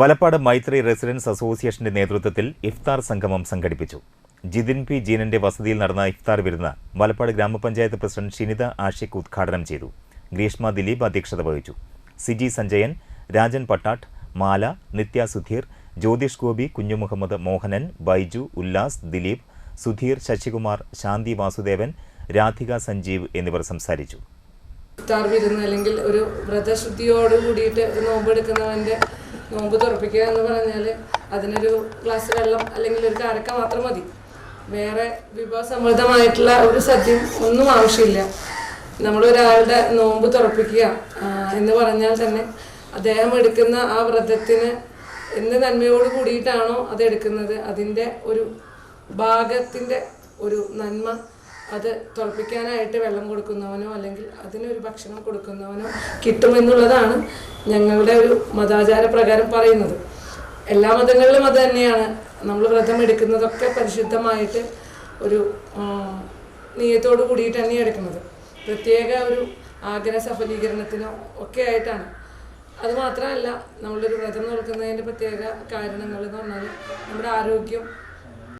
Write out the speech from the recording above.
വലപ്പാട് മൈത്രി residence അസോസിയേഷന്റെ നേതൃത്വത്തിൽ ഇഫ്താർ സംഗമം സംഘടിപ്പിച്ചു. ജിതിൻ പി ജീനന്റെ വസതിയിൽ നടന്ന ഇഫ്താർ വിരുന്ന് വലപ്പാട് ഗ്രാമപഞ്ചായത്ത് പ്രസിഡന്റ് ഷിനിത ആഷിഖ് ഉദ്ഘാടനം ചെയ്തു. ഗ്രീഷ്മ ദിലീപ് അധ്യക്ഷത വഹിച്ചു. സിജി സഞ്ജയൻ രാജൻ പട്ടാട്ട് മാല നിത്യ സുധീർ ജ്യോതിഷ് ഗോപി കുഞ്ഞുമുഹമ്മദ് മോഹനൻ ബൈജു ഉല്ലാസ് ദിലീപ് സുധീർ ശശികുമാർ ശാന്തി വാസുദേവൻ രാധിക സഞ്ജീവ് എന്നിവർ സംസാരിച്ചു. ഇഫ്താർ അല്ലെങ്കിൽ ഒരു വ്രതശുദ്ധിയോട് കൂടിയിട്ട് ഒരു നോമ്പ് തുറപ്പിക്കുക എന്ന് പറഞ്ഞാൽ അതിനൊരു ഗ്ലാസ് വെള്ളം അല്ലെങ്കിൽ ഒരു കാരക്ക മാത്രം മതി. വേറെ വിഭവസമൃദ്ധമായിട്ടുള്ള ഒരു സദ്യം ഒന്നും ആവശ്യമില്ല. നമ്മൾ നമ്മളൊരാളുടെ നോമ്പ് തുറപ്പിക്കുക എന്ന് പറഞ്ഞാൽ തന്നെ അദ്ദേഹം എടുക്കുന്ന ആ വ്രതത്തിന് എന്ത് നന്മയോട് കൂടിയിട്ടാണോ അത് എടുക്കുന്നത്. അതിന്റെ ഒരു ഭാഗത്തിന്റെ ഒരു നന്മ അത് തുറപ്പിക്കാനായിട്ട് വെള്ളം കൊടുക്കുന്നവനോ അല്ലെങ്കിൽ അതിനൊരു ഭക്ഷണം കൊടുക്കുന്നവനോ കിട്ടുമെന്നുള്ളതാണ് ഞങ്ങളുടെ ഒരു മതാചാര പ്രകാരം പറയുന്നത്. എല്ലാ മതങ്ങളിലും അത് തന്നെയാണ്. നമ്മൾ വ്രതം എടുക്കുന്നതൊക്കെ പരിശുദ്ധമായിട്ട് ഒരു നിയത്തോട് കൂടിയിട്ട് തന്നെയാണ് എടുക്കുന്നത്. പ്രത്യേക ഒരു ആഗ്രഹ സഫലീകരണത്തിനോ ഒക്കെ ആയിട്ടാണ്. അത് മാത്രമല്ല നമ്മളൊരു വ്രതം നോക്കുന്നതിന്റെ പ്രത്യേക കാരണങ്ങൾ എന്ന് പറഞ്ഞാൽ നമ്മുടെ ആരോഗ്യം